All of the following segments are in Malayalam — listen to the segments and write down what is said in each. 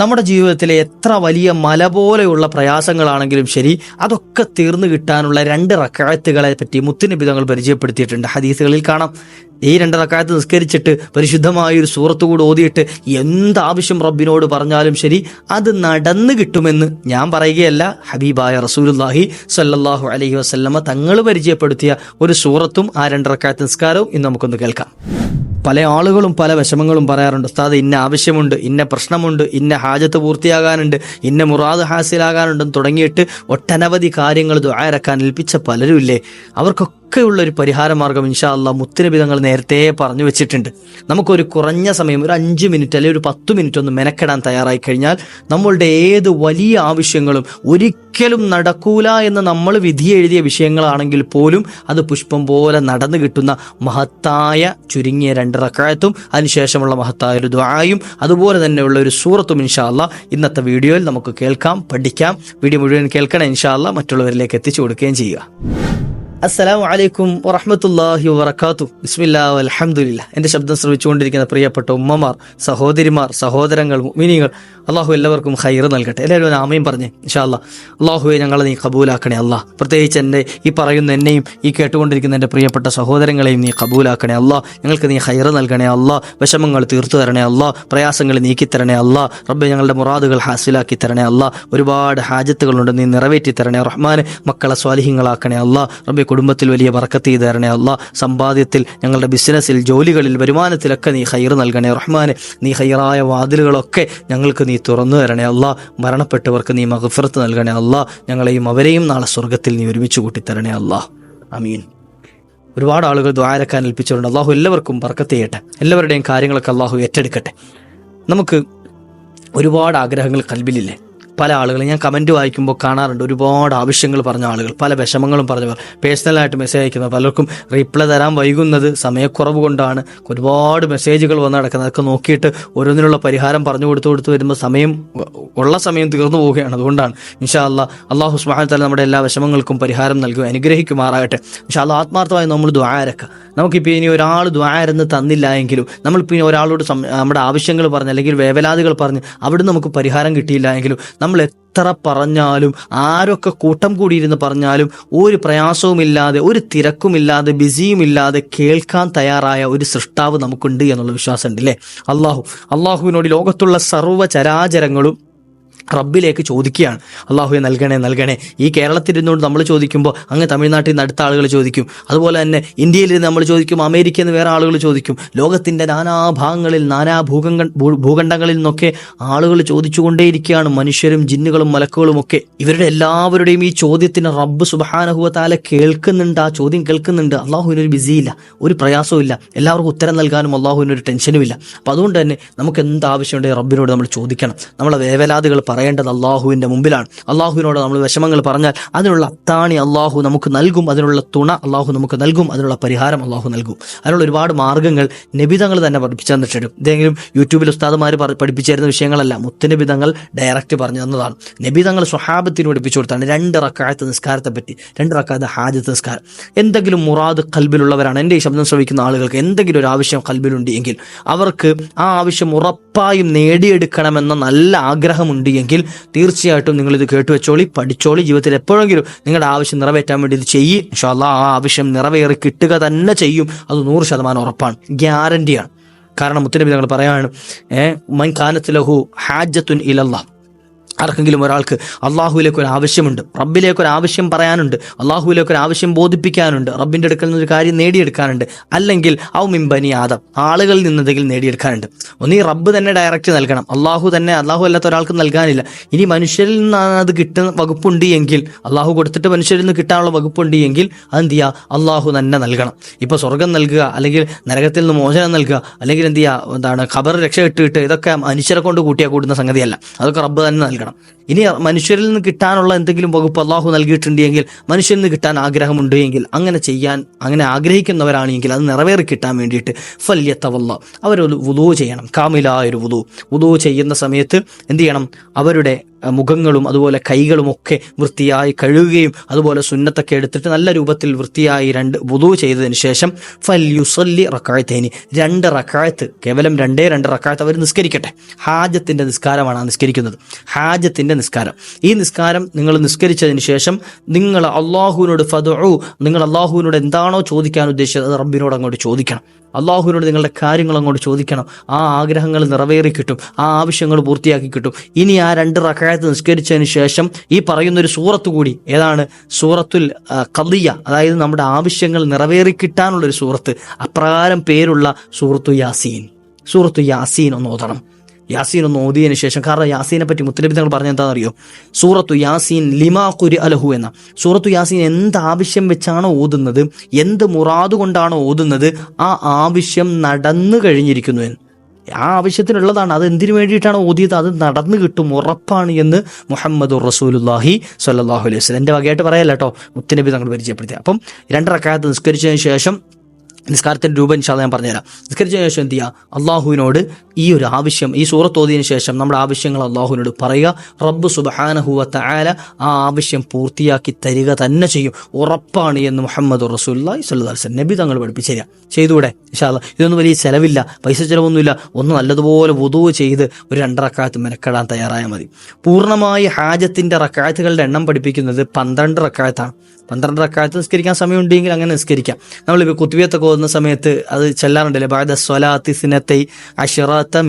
നമ്മുടെ ജീവിതത്തിലെ എത്ര വലിയ മല പോലെയുള്ള പ്രയാസങ്ങളാണെങ്കിലും ശരി അതൊക്കെ തീർന്നു കിട്ടാനുള്ള രണ്ട് റക്കായത്തുകളെ പറ്റി മുത്തുനബി തങ്ങൾ പരിചയപ്പെടുത്തിയിട്ടുണ്ട്. ഹദീസുകളിൽ കാണാം. ഈ രണ്ട് റക്കായത്ത് നിസ്കരിച്ചിട്ട് പരിശുദ്ധമായ ഒരു സൂറത്ത് കൂടെ ഓതിയിട്ട് എന്താവശ്യം റബ്ബിനോട് പറഞ്ഞാലും ശരി അത് നടന്നു കിട്ടുമെന്ന് ഞാൻ പറയുകയല്ല. ഹബീബായ റസൂലുല്ലാഹി സല്ലാഹു അലഹി വസ്ല്ലമ്മ തങ്ങൾ പരിചയപ്പെടുത്തിയ ഒരു സൂറത്തും ആ രണ്ട് റക്കായത്ത് നിസ്കാരവും ഇന്ന് നമുക്കൊന്ന് കേൾക്കാം. പല ആളുകളും പല വിഷമങ്ങളും പറയാറുണ്ട്. ഉസ്താദ് ഇന്ന ആവശ്യമുണ്ട് ഇന്ന പ്രശ്നമുണ്ട് ഇന്ന ഹാജത്ത് പൂർത്തിയാകാനുണ്ട് ഇന്ന മുറാദ് ഹാസിലാകാനുണ്ടെന്ന് തുടങ്ങിയിട്ട് ഒട്ടനവധി കാര്യങ്ങൾ ദ്വാരക്കാൻ ഏൽപ്പിച്ച പലരും ഇല്ലേ അവർക്കൊക്കെയുള്ള ഒരു പരിഹാര മാർഗം ഇൻഷാ അല്ല മുത്തുനബി തങ്ങൾ നേരത്തെ പറഞ്ഞു വെച്ചിട്ടുണ്ട്. നമുക്കൊരു കുറഞ്ഞ സമയം ഒരു അഞ്ച് മിനിറ്റ് അല്ലെങ്കിൽ ഒരു പത്ത് മിനിറ്റ് ഒന്ന് മെനക്കെടാൻ തയ്യാറായി കഴിഞ്ഞാൽ നമ്മളുടെ ഏത് വലിയ ആവശ്യങ്ങളും ഒരിക്കലും നടക്കൂല എന്ന് നമ്മൾ വിധി എഴുതിയ വിഷയങ്ങളാണെങ്കിൽ പോലും അത് പുഷ്പം പോലെ നടന്നു കിട്ടുന്ന മഹത്തായ ചുരുങ്ങിയ രണ്ട് റക്കായത്തും അതിനുശേഷമുള്ള മഹത്തായ ഒരു ദ്വായും അതുപോലെ തന്നെയുള്ള ഒരു സൂറത്തും ഇൻഷാല്ല ഇന്നത്തെ വീഡിയോയിൽ നമുക്ക് കേൾക്കാം പഠിക്കാം. വീഡിയോ മുഴുവൻ കേൾക്കണം ഇൻഷാല്ല മറ്റുള്ളവരിലേക്ക് എത്തിച്ചു കൊടുക്കുകയും ചെയ്യുക. അസ്സലാമു അലൈക്കും വറഹമത്തല്ലാഹി വറക്കാത്തു ബിസ്മില്ലാ അലഹമുല്ല എന്റെ ശബ്ദം ശ്രമിച്ചുകൊണ്ടിരിക്കുന്ന പ്രിയപ്പെട്ട ഉമ്മമാർ സഹോദരിമാർ സഹോദരങ്ങൾ മിനിങ്ങൾ അള്ളാഹു എല്ലാവർക്കും ഹൈർ നൽകട്ടെ. എല്ലാവരും ആമയും പറഞ്ഞേ ഇൻഷാ അല്ലാ അള്ളാഹുവെ ഞങ്ങളെ നീ കബൂലാക്കണേ അല്ലാ പ്രത്യേകിച്ച് എന്റെ ഈ പറയുന്ന എന്നെയും ഈ കേട്ടുകൊണ്ടിരിക്കുന്ന എന്റെ പ്രിയപ്പെട്ട സഹോദരങ്ങളെയും നീ കബൂലാക്കണേ അല്ലാ ഞങ്ങൾക്ക് നീ ഹൈർ നൽകണേ അല്ലാ വിഷമങ്ങൾ തീർത്തു തരണേ അല്ലാ പ്രയാസങ്ങൾ നീക്കി തരണേ റബ്ബെ ഞങ്ങളുടെ മുറാദുകൾ ഹാസിലാക്കി തരണേ അല്ലാ ഒരുപാട് ഹാജത്തുകളുണ്ട് നീ നിറവേറ്റി തരണേ റഹ്മാൻ മക്കളെ സ്വാലിഹ്യങ്ങളാക്കണേ അല്ലാ റബ്ബെ കുടുംബത്തിൽ വലിയ ബർക്കത്ത് ചെയ്ത് തരണേ അല്ല സമ്പാദ്യത്തിൽ ഞങ്ങളുടെ ബിസിനസ്സിൽ ജോലികളിൽ വരുമാനത്തിലൊക്കെ നീ ഹൈർ നൽകണേ റഹ്മാൻ നീ ഹൈറായ വാതിലുകളൊക്കെ ഞങ്ങൾക്ക് നീ തുറന്നു തരണേ അല്ല. മരണപ്പെട്ടവർക്ക് നീ മഹഫിറത്ത് നൽകണേ അല്ല. ഞങ്ങളെയും അവരെയും നാളെ സ്വർഗത്തിൽ നീ ഒരുമിച്ച് കൂട്ടിത്തരണേ അല്ല. അമീൻ ഒരുപാട് ആളുകൾ ദ്വാരക്കാൻ ഏൽപ്പിച്ചിട്ടുണ്ട്. അള്ളാഹു എല്ലാവർക്കും ബർക്കത്ത് ചെയ്യട്ടെ. എല്ലാവരുടെയും കാര്യങ്ങളൊക്കെ അള്ളാഹു ഏറ്റെടുക്കട്ടെ. നമുക്ക് ഒരുപാട് ആഗ്രഹങ്ങൾ കൽബിലില്ലേ? പല ആളുകളും ഞാൻ കമന്റ് വായിക്കുമ്പോൾ കാണാറുണ്ട്. ഒരുപാട് ആവശ്യങ്ങൾ പറഞ്ഞ ആളുകൾ പല വിഷമങ്ങളും പറഞ്ഞവർ പേഴ്സണലായിട്ട് മെസ്സേജ് അയക്കുന്നത് പലർക്കും റീപ്ലൈ തരാൻ വൈകുന്നത് സമയക്കുറവ് കൊണ്ടാണ്. ഒരുപാട് മെസ്സേജുകൾ വന്ന് നടക്കുന്നത്. അതൊക്കെ നോക്കിയിട്ട് ഓരോന്നിനുള്ള പരിഹാരം പറഞ്ഞു കൊടുത്തു കൊടുത്ത് വരുമ്പോൾ സമയം ഉള്ള സമയം തീർന്നു പോവുകയാണ്. അതുകൊണ്ടാണ് ഇൻഷാ അല്ലാ അള്ളാഹു സുബ്ഹാനഹു തല നമ്മുടെ എല്ലാ വിഷമങ്ങൾക്കും പരിഹാരം നൽകും അനുഗ്രഹിക്കുമാറാകട്ടെ. ഇൻഷാ അല്ലാ ആത്മാർത്ഥമായി നമ്മൾ ദ്വാരക്ക നമുക്കിപ്പോൾ ഇനി ഒരാൾ ദ്വാരന്ന് തന്നില്ല എങ്കിലും നമ്മളിപ്പോൾ ഇനി ഒരാളോട് നമ്മുടെ ആവശ്യങ്ങൾ പറഞ്ഞ് അല്ലെങ്കിൽ വേവലാതികൾ പറഞ്ഞ് അവിടെ നമുക്ക് പരിഹാരം കിട്ടിയില്ല എങ്കിലും നമ്മൾ എത്ര പറഞ്ഞാലും ആരൊക്കെ കൂട്ടം കൂടിയിരുന്ന് പറഞ്ഞാലും ഒരു പ്രയാസവുമില്ലാതെ ഒരു തിരക്കുമില്ലാതെ ബിസിയുമില്ലാതെ കേൾക്കാൻ തയ്യാറായ ഒരു സൃഷ്ടാവ് നമുക്കുണ്ട് എന്നുള്ള വിശ്വാസമുണ്ട് അല്ലേ? അള്ളാഹു അള്ളാഹുവിനോട് ലോകത്തുള്ള സർവ ചരാചരങ്ങളും റബ്ബിലേക്ക് ചോദിക്കുകയാണ്. അള്ളാഹുവെ നൽകണേ നൽകണേ. ഈ കേരളത്തിൽ ഇരുന്നുകൊണ്ട് നമ്മൾ ചോദിക്കുമ്പോൾ അങ്ങ് തമിഴ്നാട്ടിൽ നിന്ന് അടുത്ത ആളുകൾ ചോദിക്കും. അതുപോലെ തന്നെ ഇന്ത്യയിൽ നമ്മൾ ചോദിക്കും അമേരിക്കയിൽ നിന്ന് വേറെ ആളുകൾ ചോദിക്കും. ലോകത്തിന്റെ നാനാഭാഗങ്ങളിൽ നാനാ ഭൂഖണ്ഡ ഭൂഖണ്ഡങ്ങളിൽ നിന്നൊക്കെ ആളുകൾ ചോദിച്ചുകൊണ്ടേയിരിക്കുകയാണ്. മനുഷ്യരും ജിന്നുകളും മലക്കുകളും ഒക്കെ. ഇവരുടെ എല്ലാവരുടെയും ഈ ചോദ്യത്തിന് റബ്ബ് സുബഹാനഹുവത്താല കേൾക്കുന്നുണ്ട്. ആ ചോദ്യം കേൾക്കുന്നുണ്ട്. അള്ളാഹുവിനൊരു ബിസിയില്ല. ഒരു പ്രയാസവും ഇല്ല എല്ലാവർക്കും ഉത്തരം നൽകാനും അള്ളാഹുവിനൊരു ടെൻഷനും ഇല്ല അപ്പം അതുകൊണ്ട് തന്നെ നമുക്ക് എന്ത് റബ്ബിനോട് നമ്മൾ ചോദിക്കണം. നമ്മളെ വേവലാതുകൾ പറയേണ്ടത് അള്ളാഹുവിന്റെ മുമ്പിലാണ്. അള്ളാഹുവിനോട് നമ്മൾ വിഷമങ്ങൾ പറഞ്ഞാൽ അതിനുള്ള അത്താണി അള്ളാഹു നമുക്ക് നൽകും അതിനുള്ള തുണ അള്ളാഹു നമുക്ക് നൽകും അതിനുള്ള പരിഹാരം അള്ളാഹു നൽകും. അതിനുള്ള ഒരുപാട് മാർഗങ്ങൾ നബിതങ്ങൾ തന്നെ പഠിപ്പിച്ചു തന്നിട്ടുണ്ട്. ഇതെങ്കിലും യൂട്യൂബിൽ ഉസ്താദുമാർ പഠിപ്പിച്ചിരുന്ന വിഷയങ്ങളല്ല മുത്തനബിതങ്ങൾ ഡയറക്റ്റ് പറഞ്ഞു തന്നതാണ്. നബിതങ്ങൾ സ്വഹാബത്തിന് പഠിപ്പിച്ചു കൊടുത്താണ്. രണ്ട് റക്കായത്ത് നിസ്കാരത്തെ പറ്റി രണ്ട് റക്കായത്ത് ഹാജത്ത് നിസ്കാരം. എന്തെങ്കിലും മുറാദ് കൽബിലുള്ളവരാണ് എന്റെ ഈ ശബ്ദം ശ്രവിക്കുന്ന ആളുകൾക്ക് എന്തെങ്കിലും ഒരു ആവശ്യം കൽബിലുണ്ട് എങ്കിൽ അവർക്ക് ആ ആവശ്യം ഉറപ്പായും നേടിയെടുക്കണമെന്ന നല്ല ആഗ്രഹമുണ്ട് എങ്കിൽ തീർച്ചയായിട്ടും നിങ്ങൾ ഇത് കേട്ടു വെച്ചോളി പഠിച്ചോളി. ജീവിതത്തിൽ എപ്പോഴെങ്കിലും നിങ്ങളുടെ ആവശ്യം നിറവേറ്റാൻ വേണ്ടി ഇത് ചെയ്യ്. ഇൻഷാല്ലാ ആ ആവശ്യം നിറവേറി കിട്ടുക തന്നെ ചെയ്യും. അത് നൂറ് ശതമാനം ഉറപ്പാണ്. ഗ്യാരണ്ടിയാണ്. കാരണം മുത്തനബി ഞങ്ങൾ പറയാണ് മൻ കാനത്ത് ലഹു ഹാജത്തുൻ ഇലല്ലാ ആർക്കെങ്കിലും ഒരാൾക്ക് അള്ളാഹുവിലേക്ക് ഒരു ആവശ്യമുണ്ട് റബ്ബിലേക്ക് ഒരു ആവശ്യം പറയാനുണ്ട് അള്ളാഹുവിലേക്ക് ഒരു ആവശ്യം ബോധിപ്പിക്കാനുണ്ട് റബ്ബിന്റെ അടുക്കൽ നിന്ന് ഒരു കാര്യം നേടിയെടുക്കാനുണ്ട് അല്ലെങ്കിൽ ഔ മിംബനി ആദം ആളുകളിൽ നിന്നെന്തെങ്കിലും നേടിയെടുക്കാനുണ്ട്. ഒന്നീ റബ്ബ് തന്നെ ഡയറക്റ്റ് നൽകണം. അള്ളാഹു തന്നെ അള്ളാഹു അല്ലാത്ത ഒരാൾക്ക് നൽകാനില്ല. ഇനി മനുഷ്യരിൽ നിന്നാണ് അത് കിട്ടുന്ന വകുപ്പുണ്ട് എങ്കിൽ അള്ളാഹു കൊടുത്തിട്ട് മനുഷ്യരിൽ നിന്ന് കിട്ടാനുള്ള വകുപ്പുണ്ട് എങ്കിൽ അതെന്ത് ചെയ്യുക അള്ളാഹു തന്നെ നൽകണം. ഇപ്പോൾ സ്വർഗം നൽകുക അല്ലെങ്കിൽ നരകത്തിൽ നിന്ന് മോചനം നൽകുക അല്ലെങ്കിൽ എന്ത് ചെയ്യുക എന്താണ്? ഖബർ രക്ഷ ഇട്ടിട്ട് ഇതൊക്കെ മനുഷ്യരെ കൊണ്ട് കൂട്ടിയാൽ കൂടുന്ന സംഗതിയല്ല. അതൊക്കെ റബ്ബ് തന്നെ നൽകണം. ഇനി മനുഷ്യരിൽ നിന്ന് കിട്ടാനുള്ള എന്തെങ്കിലും വകുപ്പ് അള്ളാഹു നൽകിയിട്ടുണ്ടെങ്കിൽ മനുഷ്യരിൽ നിന്ന് കിട്ടാൻ ആഗ്രഹമുണ്ട് എങ്കിൽ അങ്ങനെ ചെയ്യാൻ അങ്ങനെ ആഗ്രഹിക്കുന്നവരാണെങ്കിൽ അത് നിറവേറി കിട്ടാൻ വേണ്ടിയിട്ട് ഫല്യത്തവല്ല അവരൊരു വുദൂ ചെയ്യണം. കാമിലായൊരു വുദൂ. വുദൂ ചെയ്യുന്ന സമയത്ത് എന്ത് ചെയ്യണം? അവരുടെ മുഖങ്ങളും അതുപോലെ കൈകളും ഒക്കെ വൃത്തിയായി കഴുകുകയും അതുപോലെ സുന്നത്തൊക്കെ എടുത്തിട്ട് നല്ല രൂപത്തിൽ വൃത്തിയായി രണ്ട് വുതു ചെയ്തതിന് ശേഷം ഫൽ യുസല്ലി റക്കായത്തേനി. രണ്ട് റക്കായത്ത് കേവലം രണ്ടേ രണ്ട് റക്കായത്ത് അവർ നിസ്കരിക്കട്ടെ. ഹാജത്തിന്റെ നിസ്കാരമാണ് ആ നിസ്കരിക്കുന്നത്. ഹാജത്തിന്റെ നിസ്കാരം. ഈ നിസ്കാരം നിങ്ങൾ നിസ്കരിച്ചതിന് ശേഷം നിങ്ങൾ അള്ളാഹുവിനോട് ഫതു നിങ്ങൾ അള്ളാഹുവിനോട് എന്താണോ ചോദിക്കാൻ ഉദ്ദേശിച്ചത് അത് റബ്ബിനോട് അങ്ങോട്ട് ചോദിക്കണം. അള്ളാഹുവിനോട് നിങ്ങളുടെ കാര്യങ്ങൾ അങ്ങോട്ട് ചോദിക്കണം. ആ ആഗ്രഹങ്ങൾ നിറവേറി കിട്ടും. ആ ആവശ്യങ്ങൾ പൂർത്തിയാക്കി കിട്ടും. ഇനി ആ രണ്ട് റക്കായത്ത് നിസ്കരിച്ചതിന് ശേഷം ഈ പറയുന്ന ഒരു സൂറത്ത് കൂടി ഏതാണ്? സൂറത്തുൽ കദിയ അതായത് നമ്മുടെ ആവശ്യങ്ങൾ നിറവേറി കിട്ടാനുള്ള ഒരു സൂറത്ത്. അപ്രകാരം പേരുള്ള സൂറത്തു യാസീൻ. സൂറത്തു യാസീൻ ഒന്ന് ഓതണം. യാസീൻ ഒന്ന് ഓതിയതിനു ശേഷം. കാരണം യാസീനെ പറ്റി മുത്തലബി തങ്ങൾ പറഞ്ഞ എന്താണെന്നറിയോ? സൂറത്തു യാസീൻ ലിമാ കുരി അലഹു എന്ന. സൂറത്തു യാസീൻ എന്ത് ആവശ്യം വെച്ചാണ് ഓതുന്നത് എന്ത് മുറാദ് കൊണ്ടാണോ ഓതുന്നത് ആ ആവശ്യം നടന്നു കഴിഞ്ഞിരിക്കുന്നു എന്ന്. ആ ആവശ്യത്തിനുള്ളതാണ്. അത് എന്തിനു വേണ്ടിയിട്ടാണ് ഓതിയത്? അത് നടന്നു കിട്ടും ഉറപ്പാണ് എന്ന് മുഹമ്മദ് റസൂലുല്ലാഹി സ്വല്ലല്ലാഹു അലൈഹി വസ്ലം എന്റെ വകയായിട്ട് പറയല്ല കേട്ടോ മുത്തനബി തങ്ങൾ പരിചയപ്പെടുത്തി അപ്പം രണ്ടരക്കാലത്ത് നിസ്കരിച്ചതിന് ശേഷം നിസ്കാരത്തിന്റെ രൂപം ഇൻഷാല്ല ഞാൻ പറഞ്ഞുതരാം. നിസ്കരിച്ചതിന് ശേഷം എന്ത് ചെയ്യുക അള്ളാഹുവിനോട് ഈ ഒരു ആവശ്യം ഈ സൂറത്ത് ഓതിയതിന് ശേഷം നമ്മുടെ ആവശ്യങ്ങൾ അള്ളാഹുവിനോട് പറയുക. റബ്ബ് സുബഹാനഹുവത്ത ആല ആ ആവശ്യം പൂർത്തിയാക്കി തരിക തന്നെ ചെയ്യും. ഉറപ്പാണ് എന്ന് മുഹമ്മദ് റസൂല്ലി സല്ലാസ് നബി തങ്ങൾ പഠിപ്പിച്ചു തരിക. ചെയ്തുകൂടെ? ഇൻഷാല്ല ഇതൊന്നും വലിയ ചിലവില്ല. പൈസ ചിലവൊന്നുമില്ല. ഒന്ന് നല്ലതുപോലെ വുതുവ് ചെയ്ത് ഒരു രണ്ടറക്കാലത്ത് മെനക്കെടാൻ തയ്യാറായാൽ മതി. പൂർണമായി ഹാജത്തിന്റെ റക്കായത്തുകളുടെ എണ്ണം പഠിപ്പിക്കുന്നത് പന്ത്രണ്ട് റക്കായത്താണ് പന്ത്രണ്ട് റക്കായത്ത് നിസ്കരിക്കാൻ സമയമുണ്ടെങ്കിൽ അങ്ങനെ നിസ്കരിക്കാം. നമ്മളിപ്പോൾ കുത്തുവിയത്തൊക്കെ ഓതുന്ന സമയത്ത് അത് ചെല്ലാറുണ്ടല്ലേ? സ്വലാത്തി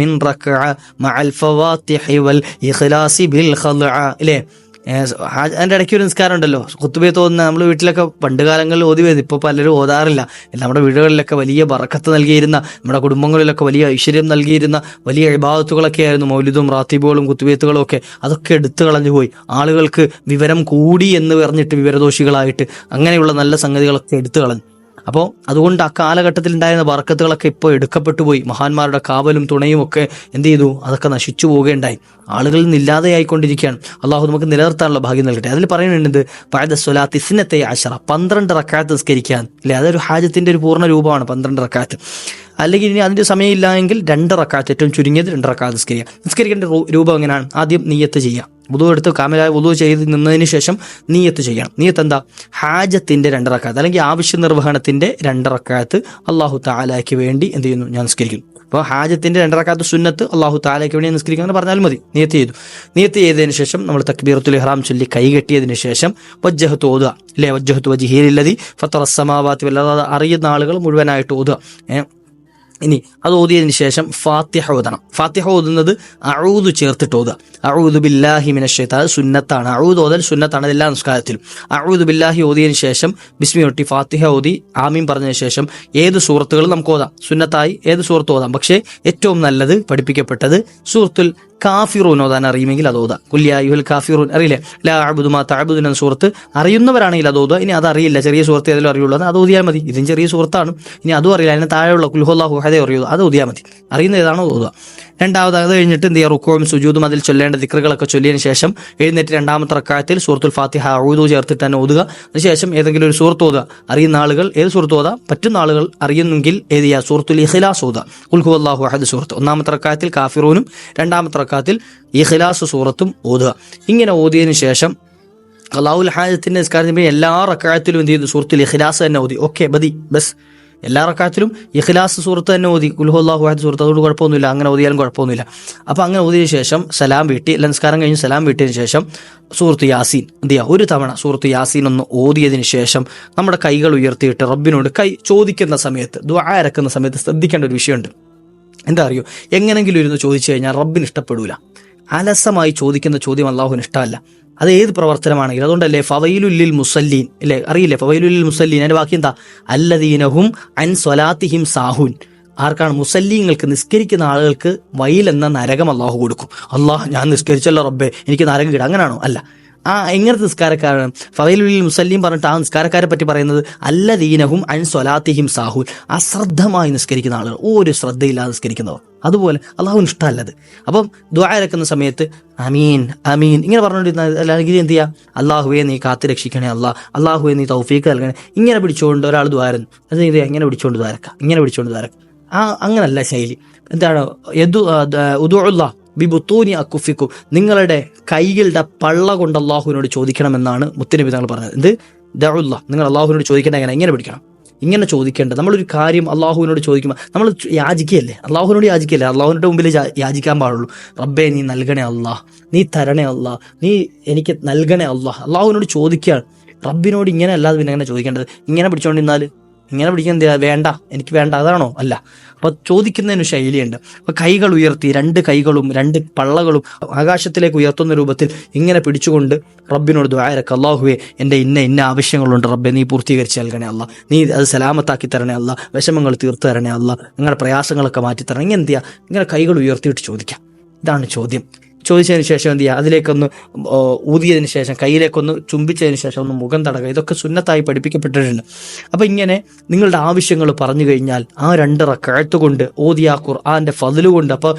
മിൻ റക്അ മഅൽ വൽ ഇഖ്ലാസി ബിൽ ഖൽഅ അതിന്റെ ഇടയ്ക്ക് ഒരു നിസ്കാരം ഉണ്ടല്ലോ. കുത്തുബേ തോന്നുന്ന നമ്മൾ വീട്ടിലൊക്കെ പണ്ട് കാലങ്ങളിൽ ഓതി വരുന്നത് ഇപ്പോൾ പലരും ഓതാറില്ല. നമ്മുടെ വീടുകളിലൊക്കെ വലിയ ബറക്കത്ത് നൽകിയിരുന്ന നമ്മുടെ കുടുംബങ്ങളിലൊക്കെ വലിയ ഐശ്വര്യം നൽകിയിരുന്ന വലിയ ഇബാദത്തുകളൊക്കെ ആയിരുന്നു മൗലിദും റാത്തിബുകളും കുത്തുബേത്തുകളും ഒക്കെ. അതൊക്കെ എടുത്തു കളഞ്ഞു പോയി. ആളുകൾക്ക് വിവരം കൂടി എന്ന് പറഞ്ഞിട്ട് വിവരദോഷികളായിട്ട് അങ്ങനെയുള്ള നല്ല സംഗതികളൊക്കെ എടുത്തു കളഞ്ഞു. അപ്പോൾ അതുകൊണ്ട് ആ കാലഘട്ടത്തിൽ ഉണ്ടായിരുന്ന ബർക്കത്തുകളൊക്കെ ഇപ്പോൾ എടുക്കപ്പെട്ടു പോയി. മഹാന്മാരുടെ കാവലും തുണയും ഒക്കെ എന്ത് ചെയ്തു? അതൊക്കെ നശിച്ചു പോവുകയുണ്ടായി. ആളുകളിൽ നിന്ന് ഇല്ലാതെയായിക്കൊണ്ടിരിക്കുകയാണ് അള്ളാഹു നമുക്ക് നിലനിർത്താനുള്ള ഭാഗ്യം നൽകട്ടെ. അതിൽ പറയുന്നുണ്ട് പഴയ സ്വലാത്ത് ഇസ്നത്തെ ആശറ പന്ത്രണ്ട് റക്കാത്ത് നിസ്കരിക്കാൻ. അല്ലെ? അതൊരു ഹാജത്തിന്റെ ഒരു പൂർണ രൂപമാണ് പന്ത്രണ്ട് റക്കാത്ത്. അല്ലെങ്കിൽ ഇനി അതിന്റെ സമയമില്ല എങ്കിൽ രണ്ട് റക്കാത്ത് ഏറ്റവും ചുരുങ്ങിയത് രണ്ട് റക്കാത്ത് നിസ്കരിക്കുക. നിസ്കരിക്കേണ്ട രൂപം എങ്ങനെയാണ്? ആദ്യം നീയത്ത് ചെയ്യുക. വുതു എടുത്ത് കാമലായ വുതു ചെയ്ത് നിന്നതിന് ശേഷം നീയത്ത് ചെയ്യണം. നീയത്ത് എന്താ? ഹാജത്തിന്റെ രണ്ടറക്കാലത്ത് അല്ലെങ്കിൽ ആവശ്യ നിർവഹണത്തിന്റെ രണ്ടറക്കാലത്ത് അള്ളാഹു താലയ്ക്ക് വേണ്ടി എന്ത് ചെയ്യുന്നു? ഞാൻ നിസ്കരിക്കുന്നു. അപ്പോൾ ഹാജത്തിന്റെ രണ്ടറക്കാലത്ത് സുന്നത്ത് അള്ളാഹു താലയ്ക്ക് വേണ്ടി നിസ്കരിക്കുക എന്ന് പറഞ്ഞാൽ മതി. നീയത്ത് ചെയ്തു. നീയത്ത് ചെയ്തതിന് ശേഷം നമ്മൾ തക്ബീറത്തുൽ ഇഹ്റാം ചൊല്ലി കൈ കെട്ടിയതിന് ശേഷം വജ്ജഹത്ത് ഓതുക. അല്ലേ? വജ്ജഹത്ത് വജിഹീലതി ഫത്തറസമാവാത്തി വല്ലാതെ അറിയുന്ന ആളുകൾ മുഴുവനായിട്ട് ഓതുക. ഇനി അത് ഓതിയതിന് ശേഷം ഫാത്തിഹ ഓതണം. ഫാത്തിഹ ഓതുന്നത് അഴൂദ് ചേർത്തിട്ട് ഓതുക. അഴൂദ് ബില്ലാഹി മിനഷേത്ത അത് സുന്നത്താണ്. അഴൂദ് ഓതൽ സുന്നത്താണ് എല്ലാ നിസ്കാരത്തിലും. അഴൂദ് ബില്ലാഹി ഓതിയതിന് ശേഷം ബിസ്മി ഒട്ടി ഫാത്തിഹ ഓതി ആമീൻ പറഞ്ഞതിന് ശേഷം ഏത് സൂറത്തുകളും നമുക്ക് ഓതാം. സുന്നത്തായി ഏത് സൂറത്ത് ഓതാം. പക്ഷേ ഏറ്റവും നല്ലത് പഠിപ്പിക്കപ്പെട്ടത് സൂറത്തുൽ കാഫിറൂൻ ഓതാൻ അറിയുമെങ്കിൽ അത് ഓതാ കുല്യായുൽ കാഫിറൂൻ. അറിയില്ലേ? ലാ അബുദു മാ തഅബുദു എന്ന സൂറത്ത് അറിയുന്നവരാണെങ്കിൽ അത് ഓതുക ഇനി അത് അറിയില്ല. ചെറിയ സുഹൃത്ത് ഏതെങ്കിലും അറിയുള്ളൂ. അത് ഓതിയാൽ മതി. ഇതും ചെറിയ സുഹൃത്താണ് ഇനി അതും അറിയില്ല. അതിന് താഴെയുള്ള കുൽഹുല്ലാഹു ഹദേ അറിയുള്ളൂ. അത് ഓതിയാൽ മതി. അറിയുന്ന ഏതാണോ ഓതുക? രണ്ടാമത് അത് കഴിഞ്ഞിട്ട് എന്ത് ചെയ്യുക? റുക്കോയും സുജൂദും അതിൽ ചൊല്ലേണ്ട ദിക്റുകളൊക്കെ ചൊല്ലിയതിന് ശേഷം എഴുന്നേറ്റ് രണ്ടാമത്തെ റക്കായത്തിൽ സൂറത്തുൽ ഫാത്തിഹ ഊതു ചേർത്തിട്ട് തന്നെ ഓതുക. അതിനുശേഷം ഏതെങ്കിലും ഒരു സൂറത്ത് ഓതുക. അറിയുന്ന ആളുകൾ ഏത് സൂറത്ത് ഓതാ? പറ്റുന്ന ആളുകൾ അറിയുന്നെങ്കിൽ ഏത് ചെയ്യുക? സൂറത്തുൽ ഇഖ്ലാസ് ഓതുക. ഉൽഹു അള്ളാഹു അഹദ് സൂറത്ത്. ഒന്നാമത്തെ റക്കായത്തിൽ കാഫിറൂനും രണ്ടാമത്തെ റക്കായത്തിൽ ഇഖ്ലാസ് സൂറത്തും ഓതുക. ഇങ്ങനെ ഓതിയതിനു ശേഷം അള്ളാഹുൽ ഹാജത്തിന്റെ നിസ്കാരത്തിന് എല്ലാ റക്കായത്തിലും എന്ത് ചെയ്തു? സൂറത്തുൽ ഇഖ്ലാസ് തന്നെ ഓതി. ഓക്കെ ബതി ബസ്. എല്ലാ റക്കാത്തിലും ഇഖ്ലാസ് സുഹൃത്ത് തന്നെ ഓതി. കുൽഹുല്ലാഹു അഹദ് സുഹൃത്ത് അതുകൊണ്ട് കുഴപ്പമൊന്നുമില്ല. അങ്ങനെ ഓതിയാലും കുഴപ്പമൊന്നുമില്ല. അപ്പോൾ അങ്ങനെ ഓതിയ ശേഷം സലാം വീട്ടി. നമസ്കാരം കഴിഞ്ഞ് സലാം വീട്ടിയതിന് ശേഷം സുഹൃത്ത് യാസീൻ. എന്ത് ചെയ്യുക ഒരു തവണ സുഹൃത്ത് യാസീൻ ഒന്ന് ഓതിയതിന് ശേഷം നമ്മുടെ കൈകൾ ഉയർത്തിയിട്ട് റബ്ബിനോട് കൈ ചോദിക്കുന്ന സമയത്ത് ദ്വാ ഇറക്കുന്ന സമയത്ത് ശ്രദ്ധിക്കേണ്ട ഒരു വിഷയമുണ്ട്. എന്താ അറിയോ? എങ്ങനെങ്കിലും ഇരുന്ന് ചോദിച്ചു കഴിഞ്ഞാൽ റബ്ബിന് ഇഷ്ടപ്പെടില്ല അലസമായി ചോദിക്കുന്ന ചോദ്യം അള്ളാഹുവിന് ഇഷ്ടമല്ല. അത് ഏത് പ്രവർത്തനമാണെങ്കിലും. അതുകൊണ്ടല്ലേ ഫവയിലുല്ലിൽ മുസല്ലീൻ അല്ലേ? അറിയില്ലേ? ഫവയിലുല്ലിൽ മുസല്ലീൻ. അതിന്റെ ബാക്കി എന്താ? അല്ലദീനഹും അൻ സ്വലാത്തിഹിം സാഹുൻ. ആർക്കാണ്? മുസല്ലീങ്ങൾക്ക് നിസ്കരിക്കുന്ന ആളുകൾക്ക് വൈൽ എന്ന നരകം അള്ളാഹു കൊടുക്കും. അള്ളാഹ് ഞാൻ നിസ്കരിച്ചല്ലോ റബ്ബേ. എനിക്ക് നരകം കിട്ടും. അങ്ങനെയാണോ അല്ല. ആ എങ്ങനത്തെ നിസ്കാരക്കാരാണ്? ഫവൈലുള്ളിൽ മുസല്ലിം പറഞ്ഞിട്ട് ആ നിസ്കാരക്കാരെ പറ്റി പറയുന്നത് അല്ല ദീനഹും അൻ സ്വലാത്തിഹിം സാഹുൽ. അശ്രദ്ധമായി നിസ്കരിക്കുന്ന ആളുകൾ. ഒരു ശ്രദ്ധയില്ലാതെ നിസ്കരിക്കുന്നവർ. അതുപോലെ അള്ളാഹുവിന് ഇഷ്ടമല്ലത്. അപ്പം ദ്വാരക്കുന്ന സമയത്ത് അമീൻ അമീൻ ഇങ്ങനെ പറഞ്ഞുകൊണ്ടിരുന്ന അല്ലെങ്കിൽ എന്ത് ചെയ്യുക അള്ളാഹുവെ നീ കാത്തു രക്ഷിക്കണേ അള്ളാഹ് അള്ളാഹുവെ നീ തൗഫീക്ക് നൽകണേ. ഇങ്ങനെ പിടിച്ചുകൊണ്ട് ഒരാൾ ദ്വാരുന്നു അത് ഇത് എങ്ങനെ പിടിച്ചുകൊണ്ട് ദ്വാരക്ക ഇങ്ങനെ പിടിച്ചുകൊണ്ട് ദ്വാരക്ക ആ അങ്ങനല്ല ശൈലി. എന്താണ്? യദു ഉദുള്ള ബിബുത്തൂനി അക്കുഫിക്കും നിങ്ങളുടെ കൈകളുടെ പള്ള കൊണ്ട് അള്ളാഹുവിനോട് ചോദിക്കണമെന്നാണ് മുത്തനബി തങ്ങൾ പറഞ്ഞത്. എന്ത്? ദഅുല്ലാ നിങ്ങൾ അള്ളാഹുവിനോട് ചോദിക്കേണ്ട എങ്ങനെ എങ്ങനെ പിടിക്കണം ഇങ്ങനെ ചോദിക്കേണ്ടത്. നമ്മളൊരു കാര്യം അള്ളാഹുവിനോട് ചോദിക്കുമ്പോൾ നമ്മൾ യാചിക്കുകയല്ലേ അള്ളാഹുവിനോട് യാചിക്കല്ലേ അള്ളാഹുവിന്റെ മുമ്പിൽ യാചിക്കാൻ പാടുള്ളൂ. റബ്ബേ നീ നൽകണേ അള്ളാഹ് നീ തരണേ അള്ളാഹ് നീ എനിക്ക് നൽകണേ അള്ളാഹ് അള്ളാഹുവിനോട് ചോദിക്കുകയാണ് റബ്ബിനോട് ഇങ്ങനെ അല്ലാതെ പിന്നെ അങ്ങനെ ചോദിക്കേണ്ടത്? ഇങ്ങനെ പിടിച്ചോണ്ടിരുന്നാൽ ഇങ്ങനെ പിടിക്കാൻ വേണ്ട എനിക്ക് വേണ്ട അതാണോ? അല്ല. അപ്പൊ ചോദിക്കുന്നതിന് ശൈലിയുണ്ട്. അപ്പൊ കൈകൾ ഉയർത്തി രണ്ട് കൈകളും രണ്ട് പള്ളകളും ആകാശത്തിലേക്ക് ഉയർത്തുന്ന രൂപത്തിൽ ഇങ്ങനെ പിടിച്ചുകൊണ്ട് റബ്ബിനോട് ദ്വാരക്ക് അള്ളാഹുവെ എന്റെ ഇന്ന ഇന്ന ആവശ്യങ്ങളുണ്ട് റബ്ബെ നീ പൂർത്തീകരിച്ച് നൽകണേ അല്ല നീ അത് സലാമത്താക്കി തരണേ അല്ല വിഷമങ്ങൾ തീർത്തു തരണേ അല്ല നിങ്ങളുടെ പ്രയാസങ്ങളൊക്കെ മാറ്റി തരണം ഇങ്ങനെ എന്ത് ഇങ്ങനെ കൈകൾ ഉയർത്തിയിട്ട് ചോദിക്കാം. ഇതാണ് ചോദ്യം. ചോദിച്ചതിന് ശേഷം എന്ത് ചെയ്യുക? അതിലേക്കൊന്ന് ഊതിയതിന് ശേഷം കയ്യിലേക്കൊന്ന് ചുംബിച്ചതിന് ശേഷം ഒന്ന് മുഖം തടക ഇതൊക്കെ സുന്നത്തായി പഠിപ്പിക്കപ്പെട്ടിട്ടുണ്ട്. അപ്പം ഇങ്ങനെ നിങ്ങളുടെ ആവശ്യങ്ങൾ പറഞ്ഞു കഴിഞ്ഞാൽ ആ രണ്ട് കഴത്തുകൊണ്ട് കൊണ്ട് ഓതിയ ഖുർആാന്റെ ഫതിലുകൊണ്ട് അപ്പോൾ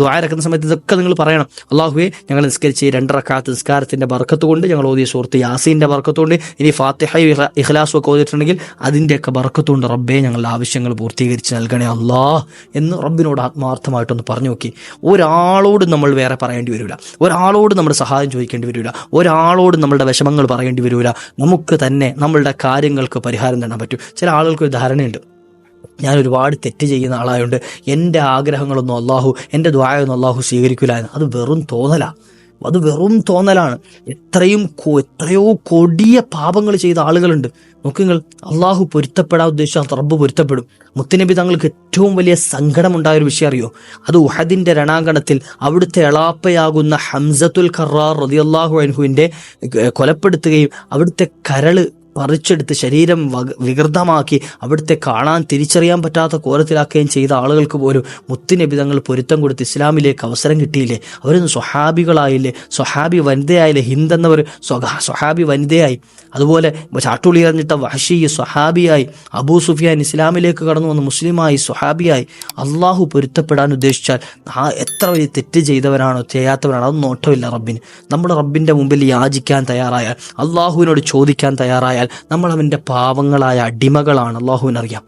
ദ്വാരക്കുന്ന സമയത്ത് ഇതൊക്കെ നിങ്ങൾ പറയണം. അള്ളാഹുവെ ഞങ്ങൾ നിസ്കരിച്ച് ഈ രണ്ട് കാലത്ത് നിസ്കാരത്തിന്റെ ബർക്കത്ത് കൊണ്ട് ഞങ്ങൾ ഓതിയ സുഹൃത്ത് യാസീന്റെ ബർക്കത്ത് കൊണ്ട് ഇനി ഫാത്തിഹ ഇഖ്ലാസും ഒക്കെ ഓതിയിട്ടുണ്ടെങ്കിൽ അതിന്റെയൊക്കെ ബർക്കത്ത് കൊണ്ട് റബ്ബേ ഞങ്ങളുടെ ആവശ്യങ്ങൾ പൂർത്തീകരിച്ച് നൽകണേ അള്ളാഹ് എന്ന് റബ്ബിനോട് ആത്മാർത്ഥമായിട്ടൊന്ന് പറഞ്ഞു നോക്കി. ഒരാളോട് നമ്മൾ വേറെ പറയേണ്ടി വരില്ല ഒരാളോട് നമ്മുടെ സഹായം ചോദിക്കേണ്ടി വരില്ല ഒരാളോട് നമ്മളുടെ വിഷമങ്ങൾ പറയേണ്ടി വരില്ല നമുക്ക് തന്നെ നമ്മളുടെ കാര്യങ്ങൾക്ക് പരിഹാരം നേടാൻ പറ്റും. ചില ആളുകൾക്ക് ഒരു ധാരണയുണ്ട്. ഞാൻ ഒരുപാട് തെറ്റ് ചെയ്യുന്ന ആളായതുകൊണ്ട് എന്റെ ആഗ്രഹങ്ങളൊന്നും അള്ളാഹു എന്റെ ദ്വായൊന്നും അള്ളാഹു സ്വീകരിക്കില്ല എന്ന്. അത് വെറും തോന്നലാ. അത് വെറും തോന്നലാണ്. എത്രയും എത്രയോ കൊടിയ പാപങ്ങൾ ചെയ്ത ആളുകളുണ്ട്. നോക്കുങ്ങൾ അള്ളാഹു പൊരുത്തപ്പെടാൻ ഉദ്ദേശിച്ച റബ്ബ് പൊരുത്തപ്പെടും. മുത്തനബി തങ്ങൾക്ക് ഏറ്റവും വലിയ സങ്കടമുണ്ടായ ഒരു വിഷയം അറിയോ? അത് ഉഹദിന്റെ രണാങ്കണത്തിൽ അവിടുത്തെ എളാപ്പയാകുന്ന ഹംസത്തുൽ ഖറാർ റതിയല്ലാഹു അൻഹുവിന്റെ കൊലപ്പെടുത്തുകയും അവിടുത്തെ കരൾ പറിച്ചെടുത്ത് ശരീരം വക- വികൃതമാക്കി അവിടുത്തെ കാണാൻ തിരിച്ചറിയാൻ പറ്റാത്ത കോലത്തിലാക്കുകയും ചെയ്ത ആളുകൾക്ക് പോലും മുത്തുനബി തങ്ങൾ പൊരുത്തം കൊടുത്ത് ഇസ്ലാമിലേക്ക് അവസരം കിട്ടിയില്ലേ? അവരൊന്ന് സ്വഹാബികളായില്ലേ? സ്വഹാബി വനിതയായില്ലേ? ഹിന്ദ് എന്നവർ സ്വഹാബി വനിതയായി. അതുപോലെ ചാട്ടുളി എറിഞ്ഞിട്ട വഹഷി സ്വഹാബിയായി. അബൂ സുഫിയാൻ ഇസ്ലാമിലേക്ക് കടന്നു വന്ന് മുസ്ലിമായി സ്വഹാബിയായി. അള്ളാഹു പൊരുത്തപ്പെടാൻ ഉദ്ദേശിച്ചാൽ ആ എത്ര വലിയ തെറ്റ് ചെയ്തവരാണോ ചെയ്യാത്തവരാണോ അതൊന്നും നോട്ടമില്ല റബ്ബിന്. നമ്മുടെ റബ്ബിന്റെ മുമ്പിൽ യാചിക്കാൻ തയ്യാറായാൽ അള്ളാഹുവിനോട് ചോദിക്കാൻ തയ്യാറായാൽ നമ്മൾ അവന്റെ പാവങ്ങളായ അടിമകളാണ്. അള്ളാഹുവിനറിയാം.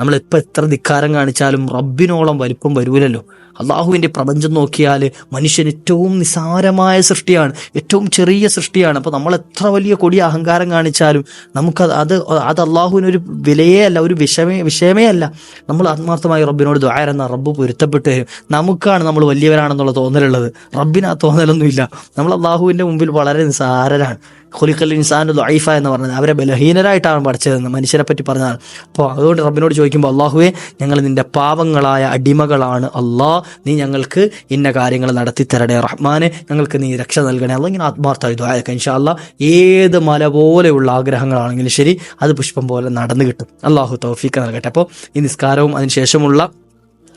നമ്മൾ ഇപ്പം എത്ര ധിക്കാരം കാണിച്ചാലും റബ്ബിനോളം വലിപ്പം വരൂലല്ലോ. അള്ളാഹുവിന്റെ പ്രപഞ്ചം നോക്കിയാൽ മനുഷ്യൻ ഏറ്റവും നിസാരമായ സൃഷ്ടിയാണ് ഏറ്റവും ചെറിയ സൃഷ്ടിയാണ്. അപ്പോൾ നമ്മൾ എത്ര വലിയ കൊടിയ അഹങ്കാരം കാണിച്ചാലും നമുക്ക് അത് അത് അള്ളാഹുവിനൊരു വിലയേ അല്ല ഒരു വിഷമേ വിഷയമേ അല്ല. നമ്മൾ ആത്മാർത്ഥമായി റബ്ബിനോട് ദ്വാരെന്ന റബ്ബ് പൊരുത്തപ്പെട്ട് തരും. നമുക്കാണ് നമ്മൾ വലിയവരാണെന്നുള്ള തോന്നലുള്ളത്. റബ്ബിന് ആ തോന്നലൊന്നുമില്ല. നമ്മൾ അള്ളാഹുവിന്റെ മുമ്പിൽ വളരെ നിസാരരാണ്. ഖുലിഖൽ ഇൻസാനു ലൈഫ എന്ന് പറഞ്ഞത്. അവരെ ബലഹീനരായിട്ടാണ് പഠിച്ചതെന്ന് മനുഷ്യരെ പറ്റി പറഞ്ഞാൽ. അപ്പോൾ അതുകൊണ്ട് റബ്ബിനോട് ചോദിക്കുമ്പോൾ അള്ളാഹുവെ ഞങ്ങൾ നിന്റെ പാവങ്ങളായ അടിമകളാണ്. അള്ളാ നീ ഞങ്ങൾക്ക് ഇന്ന കാര്യങ്ങൾ നടത്തി തരണേ റഹ്മാനെ ഞങ്ങൾക്ക് നീ രക്ഷ നൽകണേ. അല്ല ഇങ്ങനെ ആത്മാർത്ഥമായി ദ്വായക്ക ഇൻഷാല്ല ഏത് മല പോലെയുള്ള ആഗ്രഹങ്ങളാണെങ്കിലും ശരി അത് പുഷ്പം പോലെ നടന്നു കിട്ടും. അള്ളാഹു തൗഫീക്ക് നൽകട്ടെ. അപ്പോൾ ഈ നിസ്കാരവും അതിനുശേഷമുള്ള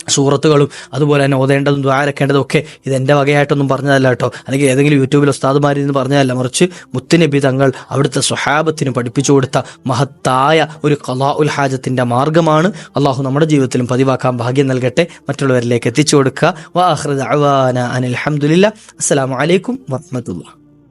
സൂറത്തുകളും അതുപോലെ തന്നെ ഓതേണ്ടതും ദ്വാരക്കേണ്ടതും ഒക്കെ ഇത് എന്റെ വകയായിട്ടൊന്നും പറഞ്ഞതല്ല കേട്ടോ. അല്ലെങ്കിൽ ഏതെങ്കിലും യൂട്യൂബിൽ ഉസ്താദുമാരിൽ നിന്ന് പറഞ്ഞതല്ല. മറിച്ച് മുത്തുനബി തങ്ങൾ അവിടുത്തെ സ്വഹാബത്തിന് പഠിപ്പിച്ചു കൊടുത്ത മഹത്തായ ഒരു കലാ ഉൽ ഹാജത്തിന്റെ മാർഗമാണ് അള്ളാഹു നമ്മുടെ ജീവിതത്തിലും പതിവാക്കാൻ ഭാഗ്യം നൽകട്ടെ. മറ്റുള്ളവരിലേക്ക് എത്തിച്ചു കൊടുക്കുക. വാഹൃദ് അവാന അനിൽ അഹമ്മദില്ല അസ്സാം വലൈക്കും വറഹമത്തുള്ള